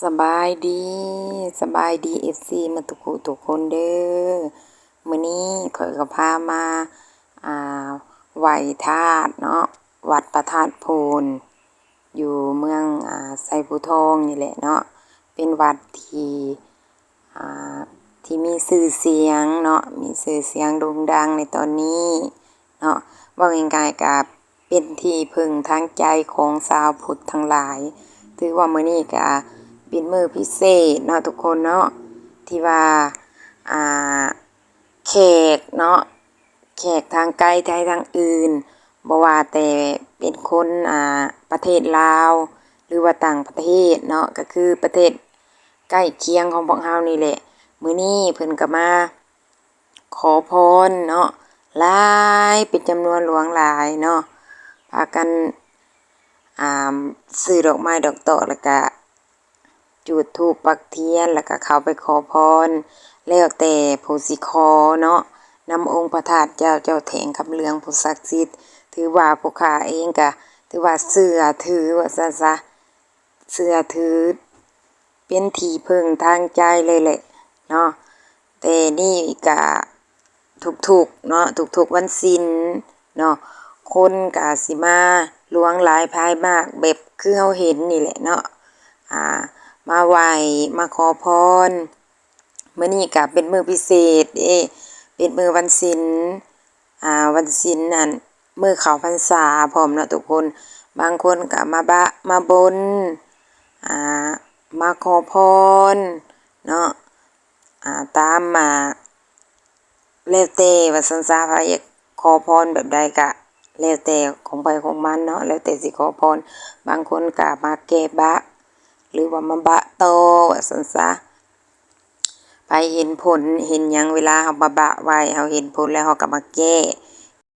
สบายดีสบายดีเอฟซีมาทุกคู่ทุกคนเด้อมื้อนี้ข่อยก็พามาอ่าไหว้ธาตุเนาะวัดพระธาตุโพนอยู่เมืองอ่าไซภูทองนี่แหละเนาะเป็นวัดที่อ่าที่มีชื่อเสียงเนาะมีชื่อเสียงโด่งดังในตอนนี้เนาะว่าง่ายๆก็เป็นที่พึ่งทางใจของชาวพุทธทั้งหลาย ถือว่ามื้อนี้ก็ เป็นมือพิเศษเนาะทุกคนเนาะที่ว่าอ่าแขกเนาะแขกทางไกลไทยทางอื่นบ่ว่าแต่เป็นคนอ่าประเทศลาว หรือว่าต่างประเทศเนาะก็คือประเทศใกล้เคียงของพวกเรานี่แหละ มื้อนี้เพิ่นก็มาขอพรเนาะหลายเป็นจำนวนหลวงหลายเนาะพากันอ่าซื้อดอกไม้ดอกตอกแล้วก็ จุดธูปปักเทียนแล้วก็เข้าไปขอพร แล้วแต่ผู้สิขอเนาะนำองค์พระธาตุเจ้าเจ้าแถงคำเหลืองผู้ศักดิ์สิทธิ์ถือว่าผู้ขาเองก็ถือว่าเชื่อถือว่าซะซะเชื่อถือ เป็นทีพึ่งทางใจเลยแหละเนาะแต่นี่ก็ทุกๆเนาะทุกๆวันศีลเนาะคนก็สิมาลวงหลายพายมากแบบคือเราเห็นนี่แหละเนาะอ่า มาไหวมาขอพรเมื้อนี้ก็เป็นมือพิเศษเด้เป็นมือวันศีลอ่าวันศีลนั่นมือเขาพรรษาพร้อมเนาะทุกคน บางคนก็มาบะมาบนอ่ามาขอพรเนาะอ่าตามมาแล้วแต่ว่าซั่นซะไผอยกขอพรแบบใดก็แล้วแต่ของไผของมันเนาะแล้วแต่สิขอพรบางคนก็มาแก้บะ หรือว่ามาบะโตว่าสันซะไปเห็นผลเห็นยังเวลาเขามาบะไว้เขาเห็นผลแล้วเขาก็มาแก้